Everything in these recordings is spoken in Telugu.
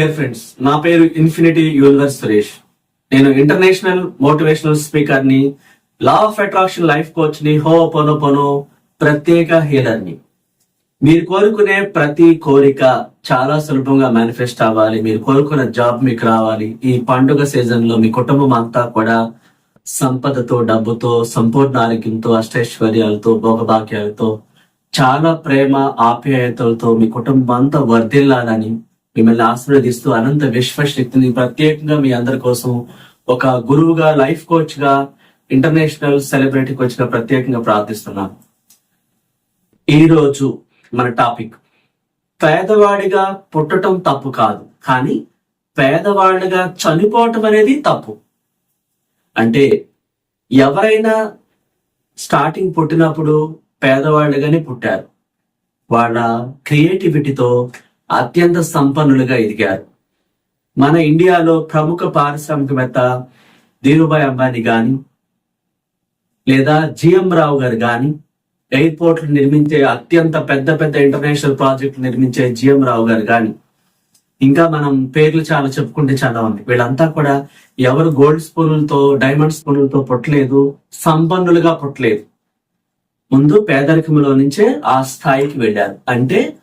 డియర్ ఫ్రెండ్స్ నా పేరు ఇన్ఫినిటీ యూనివర్స్ సురేష్. నేను ఇంటర్నేషనల్ మోటివేషనల్ స్పీకర్ని లా ఆఫ్ అట్రాక్షన్ లైఫ్ కోచ్ని హో పొనో పొనో ప్రత్యేక హీలర్ని. మీరు కోరుకునే ప్రతి కోరిక చాలా సులభంగా మేనిఫెస్ట్ అవ్వాలి. మీరు కోరుకున్న జాబ్ మీకు రావాలి. ఈ పండుగ సీజన్లో మీ కుటుంబం అంతా కూడా సంపదతో డబ్బుతో సంపూర్ణ ఆరోగ్యంతో అష్టైశ్వర్యాలతో భోగభాగ్యాలతో చాలా ప్రేమ ఆప్యాయతలతో మీ కుటుంబం అంతా వర్ధిల్లాలని మిమ్మల్ని ఆశీర్వదిస్తూ అనంత విశ్వశక్తిని ప్రత్యేకంగా మీ అందరి కోసం ఒక గురువుగా లైఫ్ కోచ్గా ఇంటర్నేషనల్ సెలబ్రిటీ కోచ్గా ప్రత్యేకంగా ప్రార్థిస్తున్నాను. ఈ రోజు మన టాపిక్ పేదవాడిగా పుట్టడం తప్పు కాదు కానీ పేదవాడిగా చనిపోవటం అనేది తప్పు. అంటే ఎవరైనా స్టార్టింగ్ పుట్టినప్పుడు పేదవాళ్ళుగానే పుట్టారు. వాళ్ళ క్రియేటివిటీతో అత్యంత సంపన్నులుగా ఎదిగారు. మన ఇండియాలో ప్రముఖ పారిశ్రామికవేత్త ధీరుభాయ్ అంబానీ గాని లేదా జిఎం రావు గారు గాని ఎయిర్పోర్ట్లు నిర్మించే అత్యంత పెద్ద పెద్ద ఇంటర్నేషనల్ ప్రాజెక్టులు నిర్మించే జిఎం రావు గారు గాని ఇంకా మనం పేర్లు చాలా చెప్పుకుంటే చాలా ఉంది. వీళ్ళంతా కూడా ఎవరు గోల్డ్ స్పూన్లతో డైమండ్ స్పూన్లతో పుట్టలేదు సంపన్నులుగా పుట్టలేదు. ముందు పేదరికంలో నుంచే ఆ స్థాయికి వెళ్ళారు. అంటే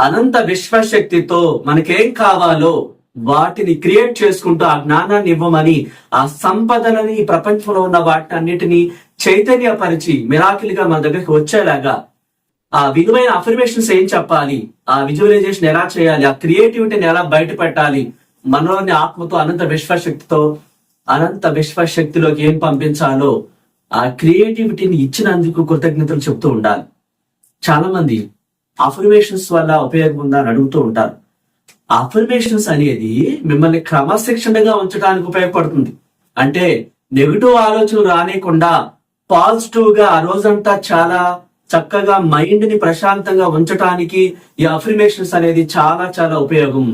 అనంత విశ్వశక్తితో మనకేం కావాలో వాటిని క్రియేట్ చేసుకుంటూ ఆ జ్ఞానాన్ని ఇవ్వమని ఆ సంపదలని ఈ ప్రపంచంలో ఉన్న వాటిని అన్నిటినీ చైతన్యపరిచి మిరాకిల్గా మన దగ్గరికి వచ్చేలాగా ఆ విలువైన అఫర్మేషన్స్ ఏం చెప్పాలి? ఆ విజువలైజేషన్ ఎలా చేయాలి? ఆ క్రియేటివిటీని ఎలా బయట పెట్టాలి మనలోని ఆత్మతో అనంత విశ్వశక్తితో అనంత విశ్వశక్తిలోకి ఏం పంపించాలో ఆ క్రియేటివిటీని ఇచ్చినందుకు కృతజ్ఞతలు చెప్తూ ఉండాలి. చాలా మంది అఫర్మేషన్స్ వల్ల ఉపయోగం ఉందా అని అడుగుతూ ఉంటారు. అఫర్మేషన్స్ అనేది మిమ్మల్ని క్రమశిక్షణగా ఉంచడానికి ఉపయోగపడుతుంది. అంటే నెగిటివ్ ఆలోచనలు రానికుండా పాజిటివ్గా ఆ రోజంతా చాలా చక్కగా మైండ్ని ప్రశాంతంగా ఉంచడానికి ఈ అఫర్మేషన్స్ అనేది చాలా చాలా ఉపయోగం.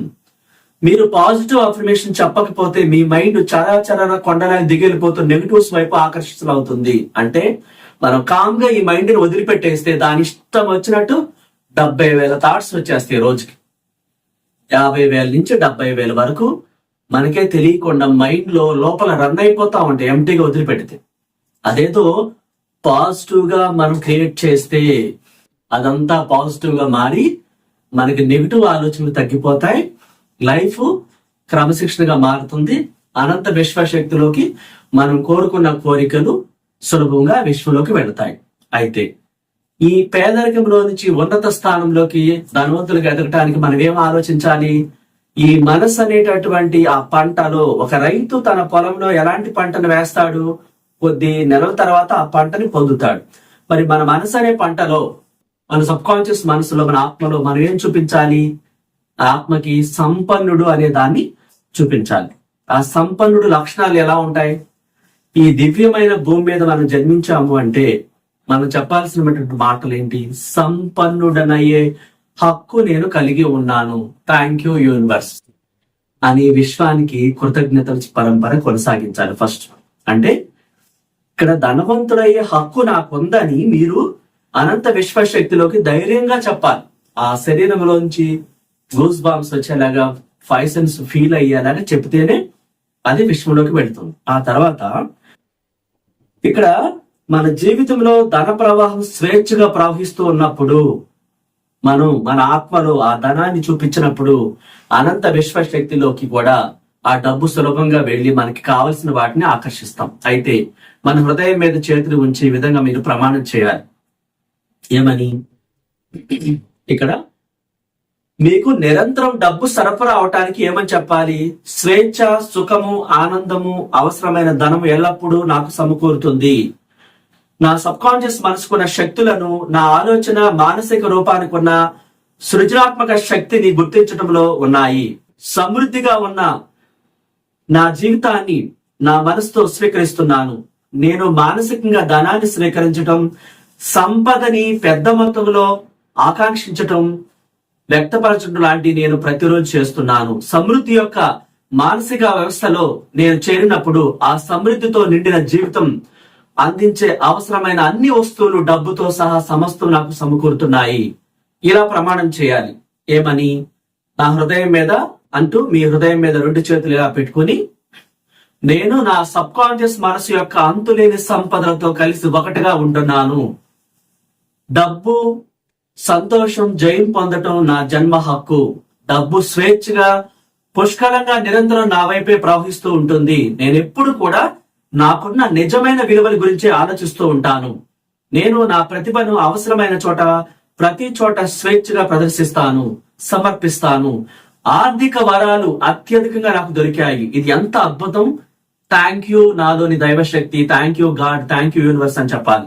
మీరు పాజిటివ్ అఫర్మేషన్ చెప్పకపోతే మీ మైండ్ చాలా చాలా కొండలా దిగిలిపోతూ నెగిటివ్స్ వైపు ఆకర్షితులవుతుంది. అంటే మనం కామ్గా ఈ మైండ్ని వదిలిపెట్టేస్తే దాని ఇష్టం వచ్చినట్టు డెబ్బై వేల థాట్స్ వచ్చేస్తాయి రోజుకి. యాభై వేల నుంచి డెబ్బై వేల వరకు మనకే తెలియకుండా మైండ్లో లోపల రన్ అయిపోతా ఉంటాయి ఎంటీగా వదిలిపెడితే. అదేదో పాజిటివ్గా మనం క్రియేట్ చేస్తే అదంతా పాజిటివ్గా మారి మనకి నెగిటివ్ ఆలోచనలు తగ్గిపోతాయి. లైఫ్ క్రమశిక్షణగా మారుతుంది. అనంత విశ్వశక్తిలోకి మనం కోరుకున్న కోరికలు సులభంగా విశ్వంలోకి వెళతాయి. అయితే ఈ పేదరికంలో నుంచి ఉన్నత స్థానంలోకి ధనవంతులుగా ఎదగటానికి మనం ఏం ఆలోచించాలి? ఈ మనసు అనేటటువంటి ఆ పంటలో ఒక రైతు తన పొలంలో ఎలాంటి పంటను వేస్తాడు? కొద్ది నెలల తర్వాత ఆ పంటని పొందుతాడు. మరి మన మనసు అనే పంటలో మన సబ్ కాన్షియస్ మనసులో మన ఆత్మలో మనం ఏం చూపించాలి? ఆ ఆత్మకి సంపన్నుడు అనే దాన్ని చూపించాలి. ఆ సంపన్నుడు లక్షణాలు ఎలా ఉంటాయి? ఈ దివ్యమైన భూమి మీద మనం జన్మించాము అంటే మనం చెప్పాల్సినటువంటి మాటలు ఏంటి సంపన్నుడనయ్యే హక్కు నేను కలిగి ఉన్నాను. థ్యాంక్ యూ యూనివర్స్ అని విశ్వానికి కృతజ్ఞతల పరంపర కొనసాగించాలి ఫస్ట్ అంటే ఇక్కడ ధనవంతుడయ్యే హక్కు నాకుందని మీరు అనంత విశ్వశక్తిలోకి ధైర్యంగా చెప్పాలి. ఆ శరీరంలోంచి గూస్ బాంబ్స్ వచ్చేలాగా ఫైవ్ సెన్స్ ఫీల్ అయ్యేలాగా చెప్తేనే అది విశ్వంలోకి వెళ్తుంది. ఆ తర్వాత ఇక్కడ మన జీవితంలో ధన ప్రవాహం స్వేచ్ఛగా ప్రవహిస్తూ ఉన్నప్పుడు మనం మన ఆత్మలో ఆ ధనాన్ని చూపించినప్పుడు అనంత విశ్వశక్తిలోకి కూడా ఆ డబ్బు సులభంగా వెళ్ళి మనకి కావలసిన వాటిని ఆకర్షిస్తాం. అయితే మన హృదయం మీద చేతులు ఉంచే విధంగా మీరు ప్రమాణం చేయాలి. ఏమని? ఇక్కడ మీకు నిరంతరం డబ్బు సరఫరా అవటానికి ఏమని చెప్పాలి? స్వేచ్ఛ సుఖము ఆనందము అవసరమైన ధనం ఎల్లప్పుడూ నాకు సమకూరుతుంది. నా సబ్ కాన్షియస్ మనసుకున్న శక్తులను నా ఆలోచన మానసిక రూపానికి ఉన్న సృజనాత్మక శక్తిని గుర్తించడంలో ఉన్నాయి. సమృద్ధిగా ఉన్న నా జీవితాన్ని నా మనసుతో స్వీకరిస్తున్నాను. నేను మానసికంగా ధనాన్ని స్వీకరించటం సంపదని పెద్ద మొత్తంలో ఆకాంక్షించటం వ్యక్తపరచడం లాంటి నేను ప్రతిరోజు చేస్తున్నాను. సమృద్ధి యొక్క మానసిక వ్యవస్థలో నేను చేరినప్పుడు ఆ సమృద్ధితో నిండిన జీవితం అందించే అవసరమైన అన్ని వస్తువులు డబ్బుతో సహా సమస్తం నాకు సమకూరుతున్నాయి. ఇలా ప్రమాణం చేయాలి. ఏమని? నా హృదయం మీద అంటూ మీ హృదయం మీద రెండు చేతులు ఇలా పెట్టుకుని నేను నా సబ్ కాన్షియస్ మనసు యొక్క అంతులేని సంపదలతో కలిసి ఒకటిగా ఉంటున్నాను. డబ్బు సంతోషం జయం పొందటం నా జన్మ హక్కు. డబ్బు స్వేచ్ఛగా పుష్కలంగా నిరంతరం నా వైపే ప్రవహిస్తూ ఉంటుంది. నేను ఎప్పుడు కూడా నాకున్న నిజమైన విలువల గురించి ఆలోచిస్తూ ఉంటాను. నేను నా ప్రతిభను అవసరమైన చోట ప్రతి చోట స్వేచ్ఛగా ప్రదర్శిస్తాను సమర్పిస్తాను. ఆర్థిక వరాలు అత్యధికంగా నాకు దొరికాయి. ఇది ఎంత అద్భుతం! థ్యాంక్ యూ నాలోని దైవశక్తి thank you God thank you universe అని చెప్పాలి.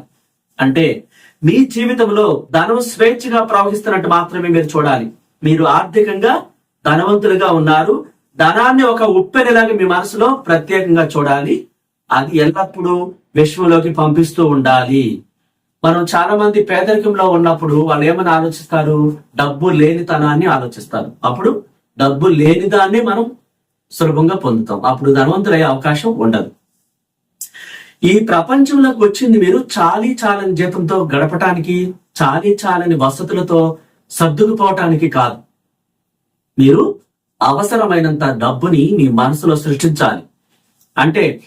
అంటే మీ జీవితంలో ధనం స్వేచ్ఛగా ప్రవహిస్తున్నట్టు మాత్రమే మీరు చూడాలి. మీరు ఆర్థికంగా ధనవంతులుగా ఉన్నారు. ధనాన్ని ఒక ఉప్పెనలాగా మీ మనసులో ప్రత్యేకంగా చూడాలి. అది ఎల్లప్పుడూ విశ్వంలోకి పంపిస్తూ ఉండాలి. మనం చాలా మంది పేదరికంలో ఉన్నప్పుడు వాళ్ళు ఏమని ఆలోచిస్తారు? డబ్బు లేనితనాన్ని ఆలోచిస్తారు. అప్పుడు డబ్బు లేని దాన్ని మనం సులభంగా పొందుతాం. అప్పుడు ధనవంతులయ్యే అవకాశం ఉండదు. ఈ ప్రపంచంలోకి వచ్చింది మీరు చాలీ చాలని జీతంతో గడపటానికి చాలీ చాలని వసతులతో సర్దుకుపోవటానికి కాదు. మీరు అవసరమైనంత డబ్బుని మీ మనసులో సృష్టించాలి. అంటే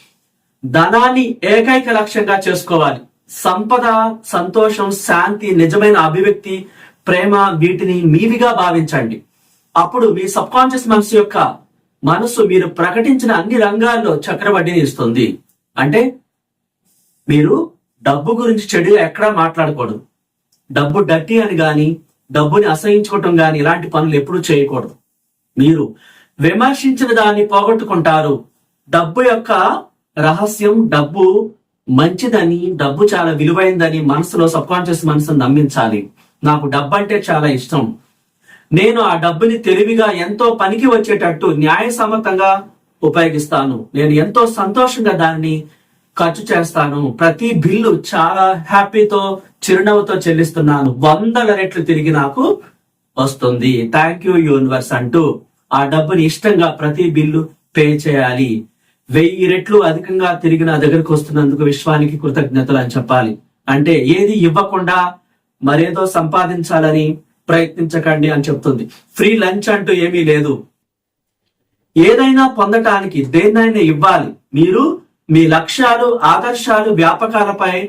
ధనాన్ని ఏకైక లక్ష్యంగా చేసుకోవాలి. సంపద సంతోషం శాంతి నిజమైన అభివ్యక్తి ప్రేమ వీటిని మీవిగా భావించండి. అప్పుడు మీ సబ్ కాన్షియస్ మనసు యొక్క మనసు మీరు ప్రకటించిన అన్ని రంగాల్లో చక్రవడ్డీని ఇస్తుంది. అంటే మీరు డబ్బు గురించి చెడుగా ఎక్కడా మాట్లాడకూడదు. డబ్బు డట్టి అని కానీ డబ్బుని అసహించుకోవటం కానీ ఇలాంటి పనులు ఎప్పుడూ చేయకూడదు. మీరు విమర్శించిన దాన్ని పోగొట్టుకుంటారు. డబ్బు యొక్క రహస్యం డబ్బు మంచిదని డబ్బు చాలా విలువైందని మనసులో సబ్ కాన్షియస్ మనసును నమ్మించాలి. నాకు డబ్బు అంటే చాలా ఇష్టం. నేను ఆ డబ్బుని తెలివిగా ఎంతో పనికి వచ్చేటట్టు న్యాయసమ్మతంగా ఉపయోగిస్తాను. నేను ఎంతో సంతోషంగా దాన్ని ఖర్చు చేస్తాను. ప్రతి బిల్లు చాలా హ్యాపీతో చిరునవ్వుతో చెల్లిస్తున్నాను. వందల రెట్లు తిరిగి నాకు వస్తుంది. థ్యాంక్ యూ యూనివర్స్ అంటూ ఆ డబ్బుని ఇష్టంగా ప్రతి బిల్లు పే చేయాలి. వెయ్యి రెట్లు అధికంగా తిరిగి నా దగ్గరకు వస్తున్నందుకు విశ్వానికి కృతజ్ఞతలు అని చెప్పాలి. అంటే ఏది ఇవ్వకుండా మరేదో సంపాదించాలని ప్రయత్నించకండి అని చెప్తుంది. ఫ్రీ లంచ్ అంటూ ఏమీ లేదు. ఏదైనా పొందటానికి దేన్నైనా ఇవ్వాలి. మీరు మీ లక్ష్యాలు ఆదర్శాలు వ్యాపకాలపై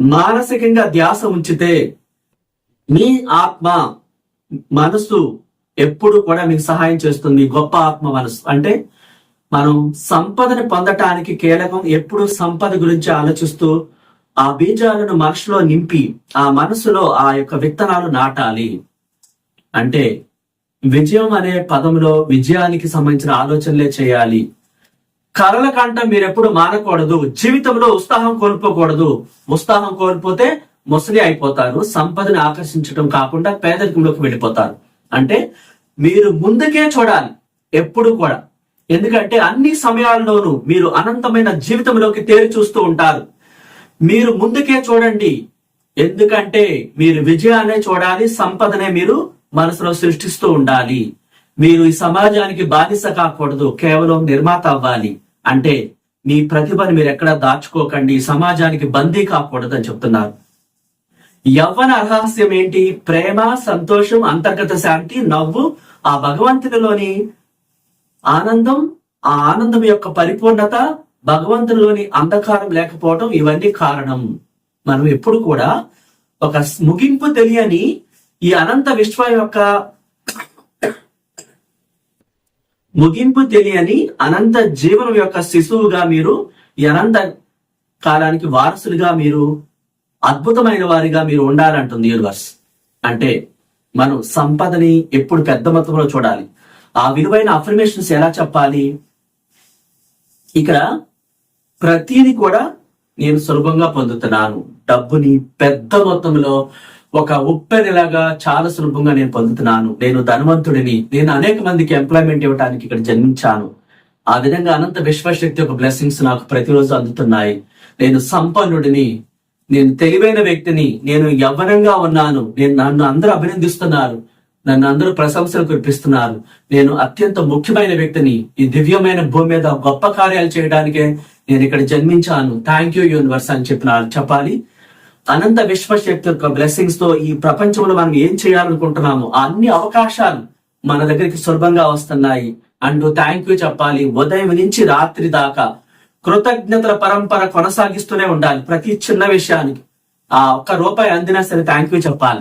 మానసికంగా ధ్యాస ఉంచితే మీ ఆత్మ మనసు ఎప్పుడు కూడా మీకు సహాయం చేస్తుంది. గొప్ప ఆత్మ మనసు. అంటే మనం సంపదను పొందటానికి కీలకం ఎప్పుడు సంపద గురించి ఆలోచిస్తూ ఆ బీజాలను మనసులో నింపి ఆ మనసులో ఆ యొక్క విత్తనాలు నాటాలి. అంటే విజయం అనే పదంలో విజయానికి సంబంధించిన ఆలోచనలే చేయాలి. కరల కంట మీరు ఎప్పుడు మానకూడదు. జీవితంలో ఉత్సాహం కోల్పోకూడదు. ఉత్సాహం కోల్పోతే ముసలి అయిపోతారు. సంపదని ఆకర్షించడం కాకుండా పేదరికంలోకి వెళ్ళిపోతారు. అంటే మీరు ముందుకే చూడాలి. ఎప్పుడు కూడా. ఎందుకంటే అన్ని సమయాల్లోనూ మీరు అనంతమైన జీవితంలోకి తేరి చూస్తూ ఉంటారు. మీరు ముందుకే చూడండి. ఎందుకంటే మీరు విజయాన్నే చూడాలి సంపదనే మీరు మనసులో సృష్టిస్తూ ఉండాలి. మీరు ఈ సమాజానికి బాధిస కాకూడదు కేవలం నిర్మాత అవ్వాలి. అంటే మీ ప్రతిభను మీరు ఎక్కడా దాచుకోకండి సమాజానికి బందీ కాకూడదు అని చెప్తున్నారు. యవ్వన రహస్యం ఏంటి? ప్రేమ సంతోషం అంతర్గత శాంతి నవ్వు ఆ భగవంతునిలోని ఆనందం ఆ ఆనందం యొక్క పరిపూర్ణత భగవంతునిలోని అంధకారం లేకపోవడం ఇవన్నీ కారణం. మనం ఎప్పుడు కూడా ఒక ముగింపు తెలియని ఈ అనంత విశ్వ యొక్క ముగింపు తెలియని అనంత జీవనం యొక్క శిశువుగా మీరు ఈ అనంత కాలానికి వారసులుగా మీరు అద్భుతమైన వారిగా మీరు ఉండాలంటుంది యూనివర్స్. అంటే మనం సంపదని ఎప్పుడు పెద్ద మొత్తంలో చూడాలి. ఆ విలువైన అఫర్మేషన్స్ ఎలా చెప్పాలి? ఇక్కడ ప్రతిది కూడా నేను సులభంగా పొందుతున్నాను. డబ్బుని పెద్ద మొత్తంలో ఒక ఉప్పెనలాగా చాలా సులభంగా నేను పొందుతున్నాను. నేను ధనవంతుడిని. నేను అనేక మందికి ఎంప్లాయ్మెంట్ ఇవ్వడానికి ఇక్కడ జన్మించాను. ఆ విధంగా అనంత విశ్వశక్తి యొక్క బ్లెస్సింగ్స్ నాకు ప్రతిరోజు అందుతున్నాయి. నేను సంపన్నుడిని. నేను తెలివైన వ్యక్తిని. నేను యవ్వనంగా ఉన్నాను. నేను నన్ను అందరూ అభినందిస్తున్నారు. నన్ను అందరూ ప్రశంసలు కురిపిస్తున్నారు. నేను అత్యంత ముఖ్యమైన వ్యక్తిని ఈ దివ్యమైన భూమి మీద గొప్ప కార్యాలు చేయడానికే నేను ఇక్కడ జన్మించాను. థ్యాంక్ యూ యూనివర్స్ అని చెప్పిన చెప్పాలి. అనంత విశ్వశక్తి యొక్క బ్లెస్సింగ్స్తో ఈ ప్రపంచంలో మనం ఏం చేయాలనుకుంటున్నామో అన్ని అవకాశాలు మన దగ్గరికి సులభంగా వస్తున్నాయి. అండ్ థ్యాంక్ యూ చెప్పాలి. ఉదయం నుంచి రాత్రి దాకా కృతజ్ఞతల పరంపర కొనసాగిస్తూనే ఉండాలి ప్రతి చిన్న విషయానికి. ఆ ఒక్క రూపాయి అందినా సరే థ్యాంక్ యూ చెప్పాలి.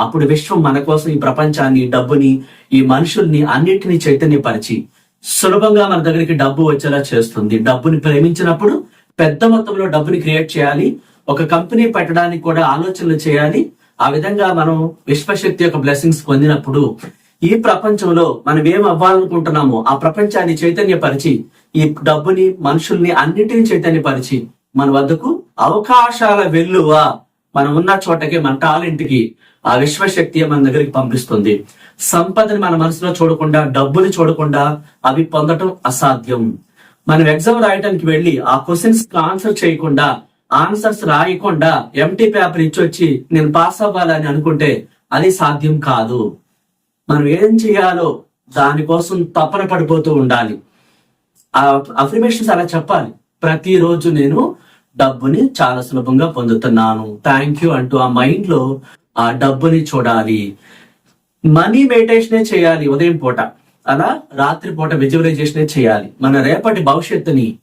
అప్పుడు విశ్వం మన కోసం ఈ ప్రపంచాన్ని డబ్బుని ఈ మనుషుల్ని అన్నిటినీ చైతన్యపరిచి సులభంగా మన దగ్గరికి డబ్బు వచ్చేలా చేస్తుంది. డబ్బుని ప్రేమించినప్పుడు పెద్ద మొత్తంలో డబ్బుని క్రియేట్ చేయాలి. ఒక కంపెనీ పెట్టడానికి కూడా ఆలోచనలు చేయాలి. ఆ విధంగా మనం విశ్వశక్తి యొక్క బ్లెస్సింగ్స్ పొందినప్పుడు ఈ ప్రపంచంలో మనం ఏం అవ్వాలనుకుంటున్నామో ఆ ప్రపంచాన్ని చైతన్యపరిచి ఈ డబ్బుని మనుషుల్ని అన్నిటిని చైతన్యపరిచి మన వద్దకు అవకాశాల వెల్లువ మనం ఉన్న చోటకి మన టాలెంట్కి ఆ విశ్వశక్తి మన దగ్గరికి పంపిస్తుంది. సంపదని మన మనసులో చూడకుండా డబ్బుని చూడకుండా అవి పొందటం అసాధ్యం. మనం ఎగ్జామ్ రాయడానికి వెళ్ళి ఆ క్వశ్చన్స్ ఆన్సర్ చేయకుండా ఆన్సర్స్ రాయకుండా ఎంటీ పేపర్ ఇచ్చి వచ్చి నేను పాస్ అవ్వాలని అనుకుంటే అది సాధ్యం కాదు. మనం ఏం చేయాలో దానికోసం తపన పడిపోతూ ఉండాలి. ఆ అఫర్మేషన్స్ అలా చెప్పాలి. ప్రతిరోజు నేను డబ్బుని చాలా సులభంగా పొందుతున్నాను. థ్యాంక్ యూ అంటూ ఆ మైండ్లో ఆ డబ్బుని చూడాలి. మనీ మెడిటేషనే చేయాలి ఉదయం పూట. అలా రాత్రి పూట విజువలైజేషనే చేయాలి. మన రేపటి భవిష్యత్తుని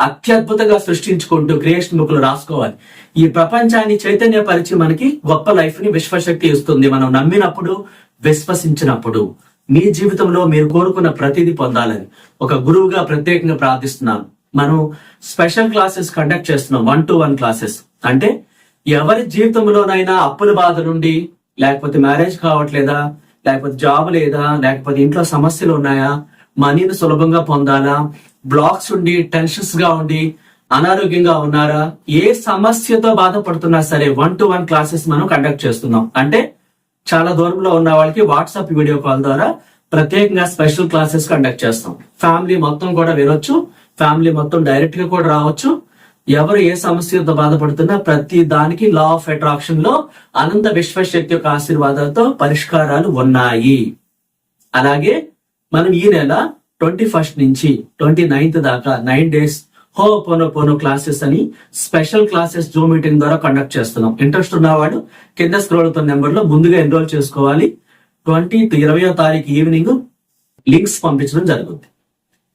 అత్యద్భుతంగా సృష్టించుకుంటూ క్రియేషన్ బుక్లో రాసుకోవాలి. ఈ ప్రపంచాన్ని చైతన్యపరిచి మనకి గొప్ప లైఫ్ని విశ్వశక్తి ఇస్తుంది. మనం నమ్మినప్పుడు విశ్వసించినప్పుడు. మీ జీవితంలో మీరు కోరుకున్న ప్రతిదీ పొందాలని ఒక గురువుగా ప్రత్యేకంగా ప్రార్థిస్తున్నాను. మనం స్పెషల్ క్లాసెస్ కండక్ట్ చేస్తున్నాం వన్ టు వన్ క్లాసెస్. అంటే ఎవరి జీవితంలోనైనా అప్పుల బాధ నుండి లేకపోతే మ్యారేజ్ కావట్లేదా లేకపోతే జాబ్ లేదా లేకపోతే ఇంట్లో సమస్యలు ఉన్నాయా మనీని సులభంగా పొందాలా బ్లాక్స్ ఉండి టెన్షన్స్గా ఉండి అనారోగ్యంగా ఉన్నారా ఏ సమస్యతో బాధపడుతున్నా సరే వన్ టు వన్ క్లాసెస్ మనం కండక్ట్ చేస్తున్నాం. అంటే చాలా దూరంలో ఉన్న వాళ్ళకి వాట్సాప్ వీడియో కాల్ ద్వారా ప్రత్యేకంగా స్పెషల్ క్లాసెస్ కండక్ట్ చేస్తాం. ఫ్యామిలీ మొత్తం కూడా వినొచ్చు. ఫ్యామిలీ మొత్తం డైరెక్ట్గా కూడా రావచ్చు. ఎవరు ఏ సమస్యతో బాధపడుతున్నా ప్రతి దానికి లా ఆఫ్ అట్రాక్షన్లో అనంత విశ్వశక్తి యొక్క ఆశీర్వాదాలతో పరిష్కారాలు ఉన్నాయి. అలాగే మనం ఈ నెల ట్వంటీ ఫస్ట్ నుంచి ట్వంటీ నైన్త్ దాకా నైన్ డేస్ హో పోనో పోనో క్లాసెస్ అని స్పెషల్ క్లాసెస్ జూమ్ మీటింగ్ ద్వారా కండక్ట్ చేస్తున్నాం. ఇంట్రెస్ట్ ఉన్నవాడు కింద స్క్రోల్ అవుతున్న నెంబర్లో ముందుగా ఎన్రోల్ చేసుకోవాలి. ట్వంటీ ఇరవయో తారీఖు ఈవినింగ్ లింక్స్ పంపించడం జరుగుతుంది